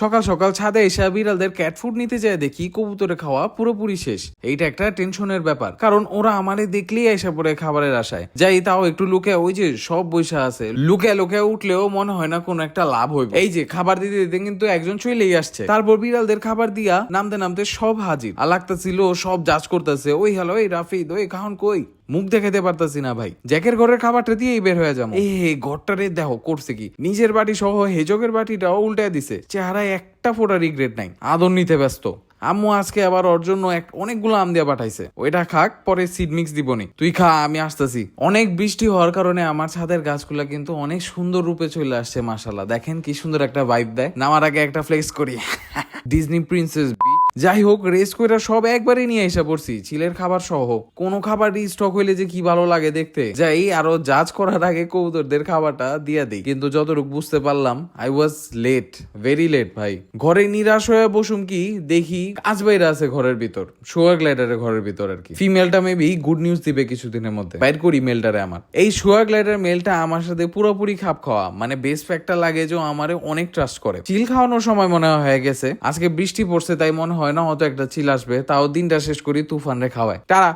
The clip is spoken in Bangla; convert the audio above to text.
সকাল সকাল ছাদে এসে বিড়ালদের ক্যাট ফুড নিতে যায় দেখি কবুতরে খাওয়া পুরোপুরি শেষ। এইটা একটা টেনশনের ব্যাপার, কারণ ওরা আমারে দেখলেই এসে পড়ে খাবারের আশায়। যাই তাও একটু লুকে, ওই যে সব বৈশা আছে। লুকে লুকে উঠলেও মনে হয় না কোনো একটা লাভ হইবে। এই যে খাবার দিতে দিতে কিন্তু একজন চলেই আসছে। তারপর বিড়ালদের খাবার দিয়া নামতে নামতে সব হাজির। আর লাগতেছিল সব জাজ করতেছে, ওই হ্যালো, এই রাফিদ, ওই কাহন কই? মুখ দেখাতে পারতাছি না ভাই। জ্যাকের ঘরের খাবারটা দিয়েই বের হয়ে যাব। এই হে ঘরটারে দেখো, করছে কি? নিজের বাড়ি সহ হেজকের বাটিটাও উল্টে দিছে। চেহারায় একটা ফোটা রিগ্রেট নাই। আদর নিতে ব্যস্ত। আম্মু আজকে আবার ওর জন্য এক অনেকগুলো আম দিয়ে পাঠাইছে। ওইটা খাক, পরে সিড মিক্স দিবনি তুই খা, আমি আসতেছি। অনেক বৃষ্টি হওয়ার কারণে আমার ছাদের গাছগুলা কিন্তু অনেক সুন্দর রূপে চলে আসছে মাশাল্লাহ দেখেন কি সুন্দর একটা ভাইব দেয়। নামার আগে একটা ফ্লেক্স করি। ডিজনি প্রিন্সেস বি যাই হোক রেস্ট করে সব একবারে নিয়ে এসে পড়ছি। চিলের খাবার সহ। কোনো খাবার স্টক হইলে যে কি ভালো লাগে দেখতে। যাই, আরও জাজ করার আগে কবুতরদের খাবারটা দিয়া দিই। কিন্তু যতটুকু বুঝতে পারলাম I was late very late ভাই। ঘরে নিরাশ হয়ে বসুম কি, দেখি কাজ বাইরে আছে ঘরের ভিতর। সোয়া গ্লাইডারের ঘরের ভিতর আর কি। ফিমেলটা মেবি গুড নিউজ দিবে কিছুদিনের মধ্যে। বাইর করি মেলটারে আমার। এই সোয়া গ্লাইডার মেলটা আমার সাথে পুরোপুরি খাপ খাওয়া। মানে বেস ফ্যাক্টর লাগে যে আমারে অনেক ট্রাস্ট করে। চিল খাওয়ানোর সময় মনে হয় হয়ে গেছে। আজকে বৃষ্টি পড়ছে, তাই মনে হয় না হয়তো একটা চিল আসবে তাও দিনটা শেষ করি তুফান রে খাওয়ায়। তারা